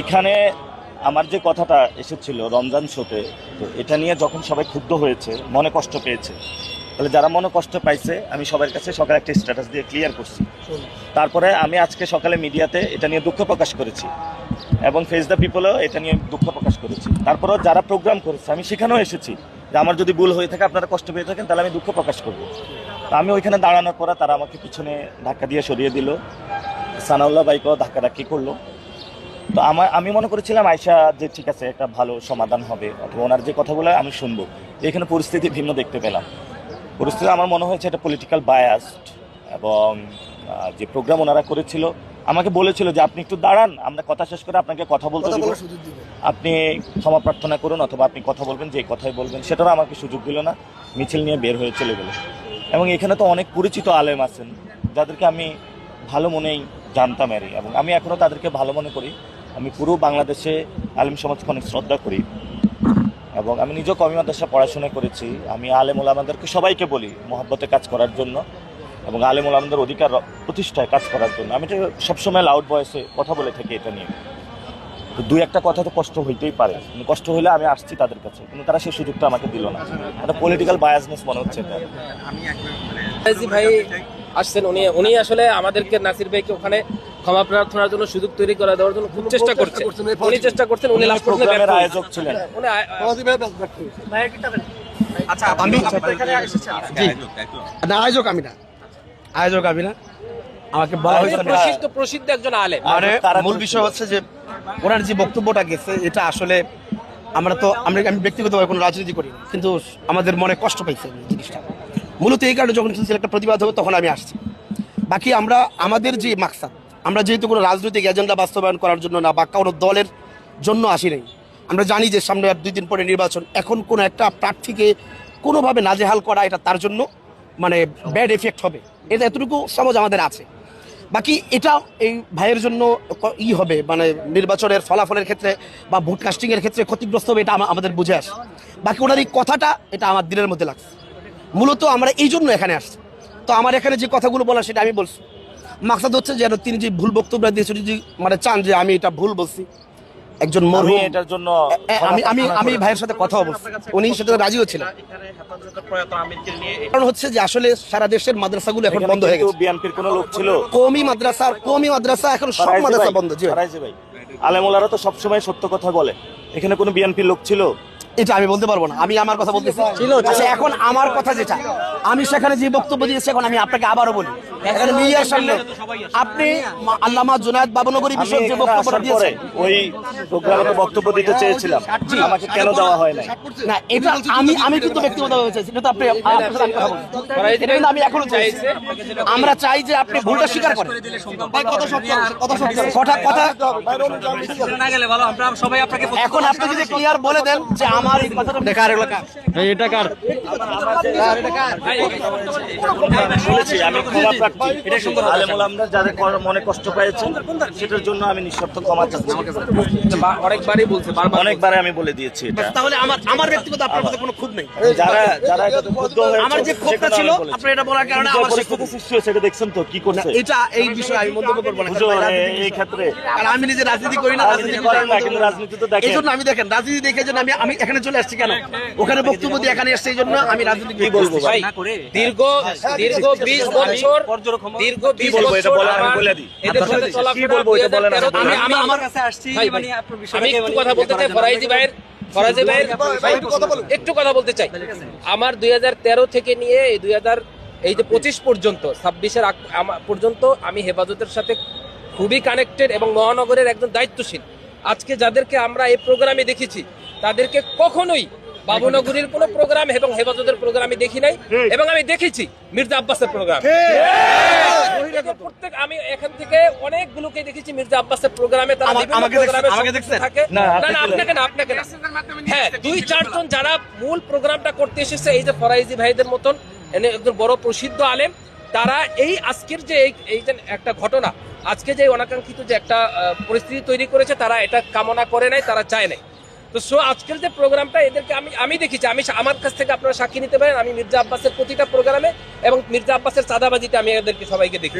এখানে আমার যে কথাটা এসেছিল রমজান শোতে, তো এটা নিয়ে যখন সবাই ক্ষুব্ধ হয়েছে, মনে কষ্ট পেয়েছে, তাহলে যারা মনে কষ্ট পাইছে, আমি সবার কাছে সকালে একটা স্ট্যাটাস দিয়ে ক্লিয়ার করছি। তারপরে আমি আজকে সকালে মিডিয়াতে এটা নিয়ে দুঃখ প্রকাশ করেছি এবং ফেস দ্য পিপলও এটা নিয়ে দুঃখ প্রকাশ করেছি। তারপরেও যারা প্রোগ্রাম করেছে, আমি সেখানেও এসেছি যে আমার যদি ভুল হয়ে থাকে, আপনারা কষ্ট পেয়ে থাকেন, তাহলে আমি দুঃখ প্রকাশ করব। আমি ওইখানে দাঁড়ানোর পরে তারা আমাকে পিছনে ধাক্কা দিয়ে সরিয়ে দিল। সানাউল্লাহ বাইকও ধাক্কাধাক্কি করল। তো আমার আমি মনে করেছিলাম আয়সা যে ঠিক আছে একটা ভালো সমাধান হবে অথবা ওনার যে কথাগুলো আমি শুনব। এখানে পরিস্থিতি ভিন্ন দেখতে পেলাম। পরিস্থিতি আমার মনে হয়েছে এটা পলিটিক্যাল বায়াসড এবং যে প্রোগ্রাম ওনারা করেছিল আমাকে বলেছিল যে আপনি একটু দাঁড়ান আমরা কথা শেষ করে আপনাকে কথা বলতে দিব। আপনি ক্ষমা প্রার্থনা করুন অথবা আপনি কথা বলবেন যে কথাই বলবেন সেটারও আমাকে সুযোগ দিল না মিছিল নিয়ে বের হয়ে চলে গেল। এবং এখানে তো অনেক পরিচিত আলেম আছেন যাদেরকে আমি ভালো মনেই জানতাম এরই এবং আমি এখনও তাদেরকে ভালো মনে করি। আমি পুরো বাংলাদেশে আলেম সমাজকে অনেক শ্রদ্ধা করি। এবং আমি নিজেও কমি মাদ্রাসা পড়াশোনা করেছি। আমি আলেম ওলামাদেরকে সবাইকে বলি মহব্বতে কাজ করার জন্য এবং আলেম ওলামাদের অধিকার প্রতিষ্ঠায় কাজ করার জন্য। আমি তো সবসময় লাউড ভয়েসে কথা বলে থাকি এটা নিয়ে। তো দুই একটা কথা তো কষ্ট হইতেই পারে। কষ্ট হলে আমি আসছি তাদের কাছে কিন্তু তারা সেই সুযোগটা আমাকে দিল না। একটা পলিটিক্যাল বায়াসনেস মনে হচ্ছে এটা। ফরাজি ভাই আসছেন উনি। উনি আসলে আমাদেরকে নাসির ভাইকে ওখানে ক্ষমা প্রার্থনার জন্য সুযোগ তৈরি করে দেওয়ার জন্য খুব চেষ্টা করছেন উনি চেষ্টা করছেন উনি লাস্ট পর্যন্ত ব্যর্থ। আয়োজক ছিলেন। আয়- আমি না আয়োজক আমি না। আয়োজক আমি না। আমাকে বলা হয়েছে প্রসিদ্ধ প্রসিদ্ধ একজন আলেম। মানে মূল বিষয় হচ্ছে যে ওনার যে বক্তব্যটা গেছে এটা আসলে আমরা তো আমরা আমি ব্যক্তিগতভাবে কোনো রাজনীতি করি না। কিন্তু আমাদের মনে কষ্ট পাইছে এই জিনিসটা। মূলত এই কারণে যখন শুনছি একটা প্রতিবাদ হবে তখন আমি আসছি। বাকি আমরা আমাদের যে মাকসাদ আমরা যেহেতু কোনো রাজনৈতিক এজেন্ডা বাস্তবায়ন করার জন্য না বা কোনো দলের জন্য আসি নাই, আমরা জানি যে সামনে দুই দিন পরে নির্বাচন। এখন কোনো একটা প্রার্থীকে কোনোভাবে নাজেহাল করা এটা তার জন্য মানে ব্যাড এফেক্ট হবে। এটা এতটুকু সমাজ আমাদের আছে। বাকি এটা এই ভাইয়ের জন্য ই হবে মানে নির্বাচনের ফলাফলের ক্ষেত্রে বা ভোট কাস্টিং এর ক্ষেত্রে ক্ষতিগ্রস্ত হবে এটা আমাদের বুঝে আসে। বাকি ওনার এই কথাটা এটা আমার দিনের মধ্যে লাগছে। মূলত আমরা এই জন্য এখানে আসছি। তো আমার এখানে যে কথাগুলো বলা সেটা আমি বলছি। মাকসাদ হচ্ছে যেন তিনি যে ভুল বক্তব্য দিয়েছে যদি মানে চান যে আমি এটা ভুল বলছি। একজন মরহুম। এটার জন্য আমি আমি আমি ভাইয়ের সাথে কথা বলছি। উনি সেটা রাজিও ছিলেন। কারণ হচ্ছে যে আসলে সারা দেশের মাদ্রাসাগুলো এখন বন্ধ হয়ে গেছে। বিএনপির কোনো লোক ছিল। কৌমি মাদ্রাসা আর কৌমি মাদ্রাসা এখন সব মাদ্রাসা বন্ধ জি ভাই। ভাই। আলেমুলারা তো সবসময় সত্য কথা বলে। এখানে কোনো বিএনপির লোক ছিল? এটা আমি বলতে পারব না। আমি আমার কথা বলতেছি। আচ্ছা, এখন আমার কথা যেটা। আমি সেখানে যে বক্তব্য দিয়েছি এখন আমি আপনাকে আবারও বলি। এখানে মিডিয়ার সামনে আপনি আল্লামা জুনায়দ বাবনগরী বিষয়ক যে বক্তব্যটা দিয়েছেন। ওই প্রোগ্রামে বক্তব্য দিতে চেয়েছিলাম। আমাকে কেন দেওয়া হয় না এটা আমি আমি কিন্তু ব্যক্তিগতভাবে চাইছি এটা আপনি আপনার সাথে আমি কথা বলছি। ফরাজি এটা কিন্তু আমি এখনও চাইছি। আমরা চাই যে আপনি ভুলটা স্বীকার করেন। কথা কথা এখন আপনি যদি ক্লিয়ার বলে দেন যে আমার এই কথাটা বেকার এলাকা বলেছি আমি ক্ষমা প্রার্থী আলেমুলামরা যাদের মনে কষ্ট পেয়েছেন সেটার জন্য আমি নিঃশর্ত ক্ষমা চাচ্ছি। অনেকবারই বলছে অনেকবারে আমি বলে দিয়েছি এটা। তাহলে আমার আমার ব্যক্তিগত আপনার মধ্যে কোনো খুব নেই। যারা যারা ক্ষুব্ধ হয়েছে, আমার যে ক্ষোভটা ছিল আমি এটা বলার কারণে আমার সে পরিস্থিতি সৃষ্টি হয়েছে এটা দেখছেন তো কি করছে? এটা এই বিষয়ে আমি মন্তব্য করব না। এই ক্ষেত্রে কারণ আমি নিজে রাজনীতি করি না রাজনীতি না। কিন্তু রাজনীতি তো এই দেখেন জন্য আমি দেখেন রাজনীতি দেখে জন্য আমি আমি এখানে চলে আসছি কেন? ওখানে বক্তব্য দিয়ে এখানে এসছি এই জন্য আমি রাজনীতি কি বলব ভাই? দীর্ঘ দীর্ঘ বিশ বছর দীর্ঘ বলব এটা আমি আমার বলে দিই কি বলব এটা বলেন আমি আমি থেকে আমি আমি- আমার কাছে আসছি মানে আপনার আমি একটু মানে কথা বলতে চাই ফরাইজি ভাইয়ের ফরাইজি ভাইয়ের একটু কথা বলতে চাই। আমার দুই থেকে নিয়ে এই দুই এই যে পঁচিশ পর্যন্ত ছাব্বিশের পর্যন্ত আমি হেফাজতের সাথে খুবই কানেক্টেড এবং মহানগরের একজন দায়িত্বশীল। আজকে যাদেরকে আমরা এই প্রোগ্রামে দেখেছি তাদেরকে কখনোই বাবুনগরীর কোনো প্রোগ্রাম এবং হেফাজতের প্রোগ্রামে দেখি নাই। এবং আমি দেখেছি মির্জা আব্বাসের প্রোগ্রাম প্রত্যেক আমি এখান থেকে অনেকগুলোকে দেখেছি মির্জা আব্বাসের প্রোগ্রামে তারা আমা-? থাকে। না, না আপনাকে না আপনাকে না। হ্যাঁ দুই চারজন যারা মূল প্রোগ্রামটা করতে এসেছে এই যে ফরাইজি ভাইদের মতন এনে একজন বড় প্রসিদ্ধ আলেম তারা এই আজকের যে এই এই যে একটা ঘটনা আজকে যে অনাকাঙ্ক্ষিত যে একটা পরিস্থিতি তৈরি করেছে তারা এটা কামনা করে নাই তারা চায় নাই। তো সো আজকের যে প্রোগ্রামটা এদেরকে আমি আমি দেখেছি, আমি আমার কাছ থেকে আপনারা সাক্ষী নিতে পারেন। আমি মির্জা আব্বাসের প্রতিটা প্রোগ্রামে এবং মির্জা আব্বাসের চাঁদাবাজিতে আমি এদেরকে সবাইকে দেখি।